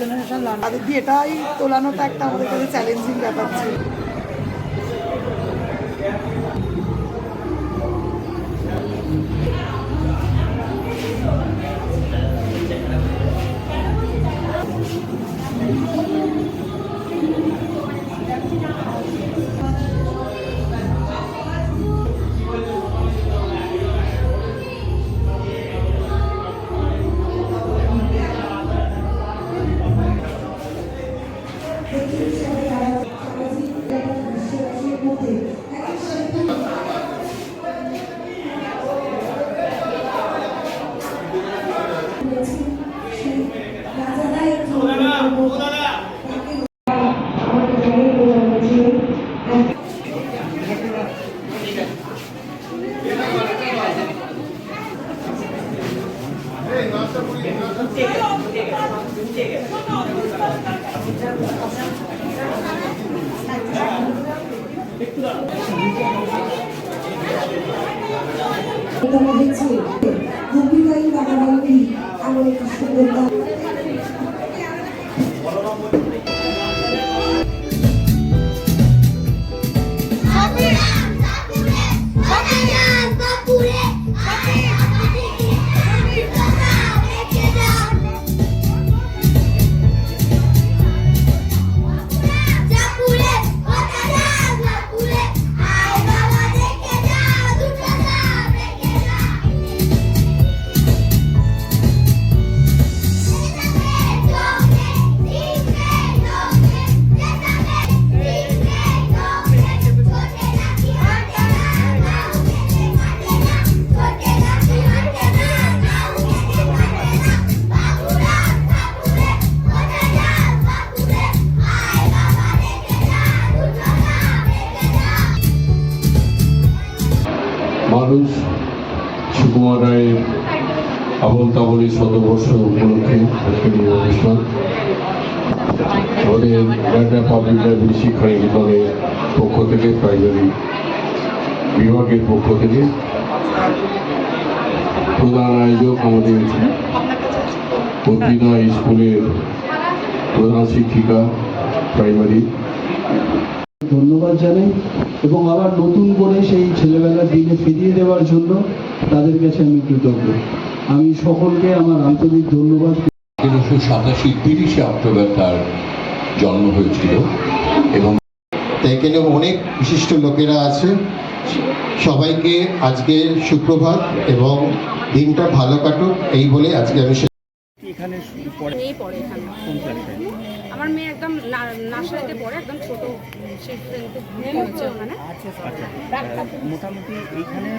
Generation learn তাদের দিয়ে এটাই তোলানোটা একটা আমাদের কাছে চ্যালেঞ্জিং ব্যাপার ছিল। দেখছি গোপীবাই বাগাবাড়ি আমার একটু সুন্দর সুকুমার রায়ের আবল তাবলের শতবর্ষ উপলক্ষে আজকের এই অনুষ্ঠান। শিক্ষা নিকেতনের পক্ষ থেকে, প্রাইমারি বিভাগের পক্ষ থেকে প্রধান আয়োজক আমাদের অর্পিতা স্কুলের প্রধান শিক্ষিকা, প্রাইমারি। ধন্যবাদ জানাই এবং আবার নতুন করে সেই ছেলেবেলার দিনে ফিরিয়ে দেওয়ার জন্য তাদের কাছে আমি কৃতজ্ঞ। আমি সকলকে আমার আন্তরিক ধন্যবাদ। তেরোশো সাতাশি তিরিশে অক্টোবর তার জন্ম হয়েছিল এবং এখানে অনেক বিশিষ্ট লোকেরা আছে। সবাইকে আজকে সুপ্রভাত এবং দিনটা ভালো কাটুক, এই বলে আজকে আমি এখানে পড়ে? এই পড়ে এখানে। কোন ক্লাসে আমার মেয়ে একদম নার্সারিতে পড়ে একদম ছোট। সেই ওখানে। আচ্ছা মোটামুটি এইখানে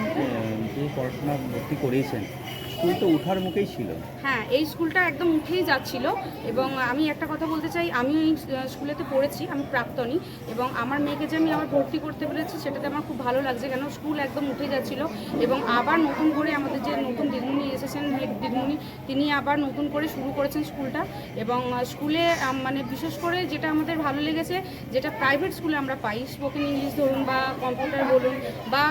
যে পড়াশোনা ভর্তি করিয়েছেন স্কুল তো উঠার মুখেই ছিল হ্যাঁ এই স্কুলটা একদম উঠেই যাচ্ছিল এবং আমি একটা কথা বলতে চাই, আমি এই স্কুলেতে পড়েছি, আমি প্রাক্তনী এবং আমার মেয়েকে যে আমি আবার ভর্তি করতে পেরেছি সেটাতে আমার খুব ভালো লাগছে কেন স্কুল একদম উঠে যাচ্ছিল এবং আবার নতুন করে আমাদের যে নতুন দিদিমণি এসেছেন, হেড দিদিমণি, তিনি আবার নতুন করে শুরু করেছেন স্কুলটা এবং স্কুলে মানে বিশেষ করে যেটা আমাদের ভালো লেগেছে, যেটা প্রাইভেট স্কুলে আমরা পাই স্পোকেন ইংলিশ ধরুন বা কম্পিউটার বলুন বা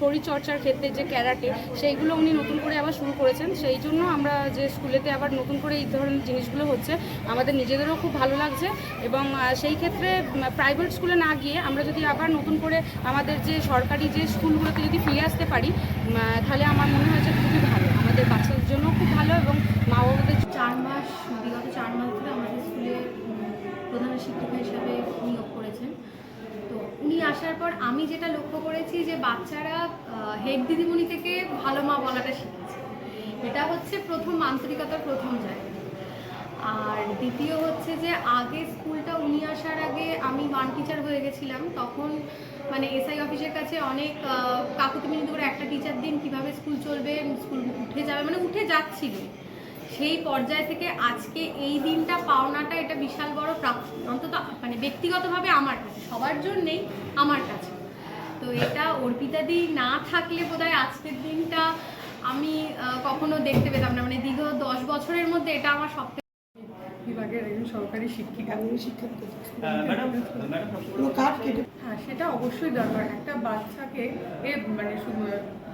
শরীরচর্চার ক্ষেত্রে যে ক্যারাটে সেইগুলো উনি নতুন করে আবার শুরু করেছেন, সেই জন্য আমরা যে স্কুলেতে আবার নতুন করে এই ধরনের জিনিসগুলো হচ্ছে, আমাদের নিজেদেরও খুব ভালো লাগছে এবং সেই ক্ষেত্রে প্রাইভেট স্কুলে না গিয়ে আমরা যদি আবার নতুন করে আমাদের যে সরকারি যে স্কুলগুলোতে যদি ফিরে আসতে পারি তাহলে আমার মনে হয় যে খুবই ভালো। আমাদের বাচ্চাদের জন্য খুব ভালো এবং মা বাবাদের চার মাস, বিগত চার মাস ধরে আমাদের স্কুলে প্রধান শিক্ষিকা হিসাবে নিয়োগ করেছেন। তো উনি আসার পর আমি যেটা লক্ষ্য করেছি যে বাচ্চারা হেড দিদিমণি থেকে ভালো মা বলাটা শিখেছে। এটা হচ্ছে প্রথম আন্তরিকতার প্রথম জায়গা। আর দ্বিতীয় হচ্ছে যে আগে স্কুলটা উনি আসার আগে আমি ওয়ান টিচার হয়ে গেছিলাম। তখন মানে এসআই অফিসের কাছে অনেক মিনতি করে একটা টিচার দিন, কীভাবে স্কুল চলবে, স্কুল উঠে যাবে মানে উঠে যাচ্ছিল। সেই পর্যায় থেকে আজকে এই দিনটা পাওনাটা এটা বিশাল বড় প্রাপ্তি, অন্তত মানে ব্যক্তিগতভাবে আমার কাছে, সবার জন্যেই আমার কাছে। তো এটা অর্পিতাদি না থাকলে বোধহয় আজকের দিনটা আমি কখনো দেখতে পেতাম না। মানে দীর্ঘ দশ বছরের মধ্যে এটা আমার সব বিভাগের একজন সরকারি শিক্ষিকা। আমি শিক্ষা ম্যাডাম কোনো কাঠ কেটে হ্যাঁ সেটা অবশ্যই দরকার। একটা বাচ্চাকে এ মানে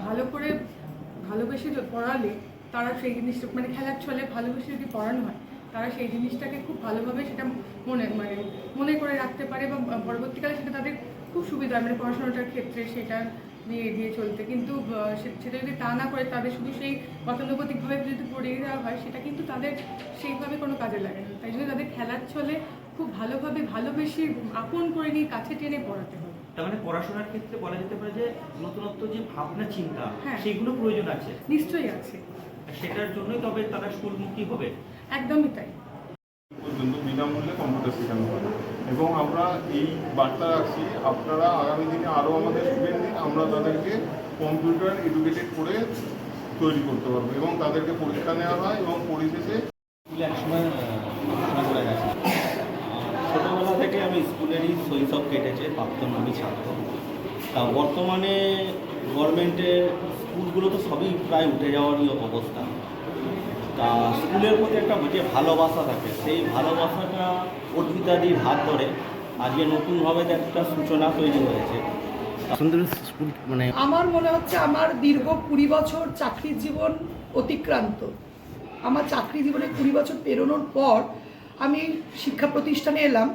ভালো করে ভালোবেসে পড়ালে তারা সেই জিনিসটা মানে খেলার ছলে ভালোবেসে যদি পড়ানো হয় তারা সেই জিনিসটাকে খুব ভালোভাবে সেটা মনে মানে মনে করে রাখতে পারে বা পরবর্তীকালে সেটা তাদের খুব সুবিধা হয়। মানে পড়াশোনাটার ক্ষেত্রে সেটা দিয়ে এগিয়ে চলতে। কিন্তু সেটা যদি তা না করে তাদের শুধু সেই গতানুগতিকভাবে যদি পড়িয়ে দেওয়া হয় সেটা কিন্তু তাদের সেইভাবে কোনো কাজে লাগে না। তাই জন্য তাদের খেলার ছলে খুব ভালোভাবে ভালোবেসে আপন করে নিয়ে কাছে টেনে পড়াতে হবে তার মানে পড়াশোনার ক্ষেত্রে বলা যেতে পারে যে নতুনত্ব যে ভাবনা চিন্তা হ্যাঁ। সেগুলো প্রয়োজন আছে। নিশ্চয়ই আছে। সেটার জন্যই তবে তারা স্কুলমুখী হবে। একদমই তাই। পর্যন্ত বিনামূল্যে কম্পিউটার শেখানো হয় এবং আমরা এই বার্তা রাখছি, আপনারা আগামী দিনে আরও আমাদের স্টুডেন্ট দিন আমরা তাদেরকে কম্পিউটার এডুকেটেড করে তৈরি করতে পারব এবং তাদেরকে পরীক্ষা নেওয়া হয় এবং পরিশেষে ছোটোবেলা থেকে আমি স্কুলেরই শৈশব কেটেছে, প্রাক্তন আমি ছাত্র। তা বর্তমানে গভর্নমেন্টের স্কুলগুলো তো সবই প্রায় উঠে যাওয়ারই অবস্থা। তা স্কুলের প্রতি একটা যে ভালোবাসা থাকে সেই ভালোবাসাটা অর্পিতাদির হাত ধরে আজকে নতুনভাবে একটা সূচনা তৈরি হয়েছে। মানে আমার মনে হচ্ছে আমার দীর্ঘ কুড়ি বছর চাকরির জীবন অতিক্রান্ত। আমার চাকরি জীবনে কুড়ি বছর পেরোনোর পর আমি শিক্ষা প্রতিষ্ঠানে এলাম।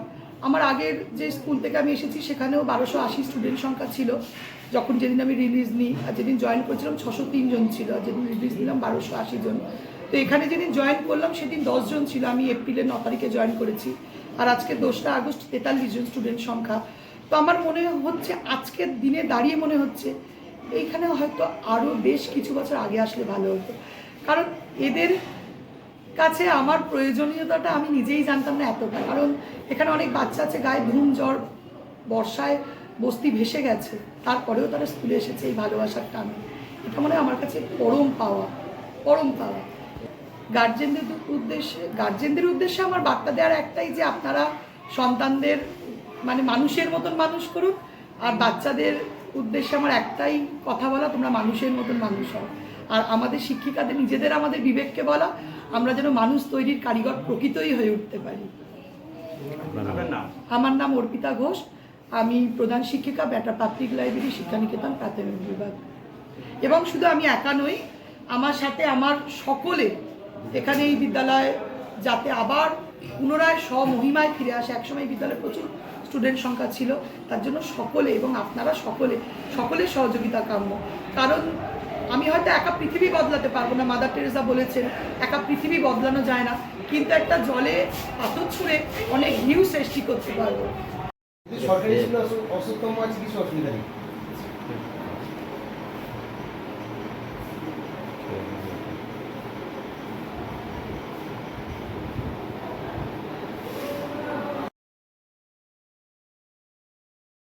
আমার আগের যে স্কুল থেকে আমি এসেছি সেখানেও বারোশো আশি স্টুডেন্ট সংখ্যা ছিল। যখন যেদিন আমি রিলিজ নিই, আর যেদিন জয়েন করছিলাম ছশো তিনজন ছিল, আর যেদিন রিলিজ নিলাম বারোশো আশি জন। তো এখানে যেদিন জয়েন করলাম, সেদিন দশজন ছিল। আমি এপ্রিলের ন তারিখে জয়েন করেছি। আর আজকে দোসরা আগস্ট, তেতাল্লিশ জন স্টুডেন্ট সংখ্যা। তো আমার মনে হচ্ছে, আজকের দিনে দাঁড়িয়ে মনে হচ্ছে, এইখানে হয়তো আরও বেশ কিছু বছর আগে আসলে ভালো হতো। কারণ এদের কাছে আমার প্রয়োজনীয়তাটা আমি নিজেই জানতাম না এতটা। কারণ এখানে অনেক বাচ্চা আছে, গায়ে ধুম, জ্বর, বর্ষায় বস্তি ভেসে গেছে। তারপরেও তারা স্কুলে এসেছে এই ভালোবাসার টানে। এটা মনে হয় আমার কাছে পরম পাওয়া পরম পাওয়া। গার্জেনদের উদ্দেশ্যে গার্জেনদের উদ্দেশ্যে আমার বার্তা দেওয়ার একটাই যে আপনারা সন্তানদের মানে মানুষের মতন মানুষ করুন আর বাচ্চাদের উদ্দেশ্যে আমার একটাই কথা বলা তোমরা মানুষের মতন মানুষ হও। আর আমাদের শিক্ষিকাদের নিজেদের আমাদের বিবেককে বলা আমরা যেন মানুষ তৈরির কারিগর প্রকৃতই হয়ে উঠতে পারি। আমার নাম অর্পিতা ঘোষ। আমি প্রধান শিক্ষিকা, ব্যাটা পাবলিক লাইব্রেরি, শিক্ষানিকেতন, প্রাথমিক বিভাগ। এবং শুধু আমি একা নই, আমার সাথে আমার সকলে এখানে এই বিদ্যালয় যাতে আবার পুনরায় স্বমহিমায় ফিরে আসে। একসময় বিদ্যালয়ে প্রচুর স্টুডেন্ট সংখ্যা ছিল, তার জন্য সকলে এবং আপনারা সকলে, সকলের সহযোগিতা কাম্য। কারণ আমি হয়তো একা পৃথিবী বদলাতে পারব না মাদার টেরেসা বলেছেন, একা পৃথিবী বদলানো যায় না। কিন্তু একটা জলে পাথর ছুঁড়ে অনেক ভিউ সৃষ্টি করতে পারব। সরকারি স্কুলে অসুস্থম আছে কিছু অসুবিধা নেই।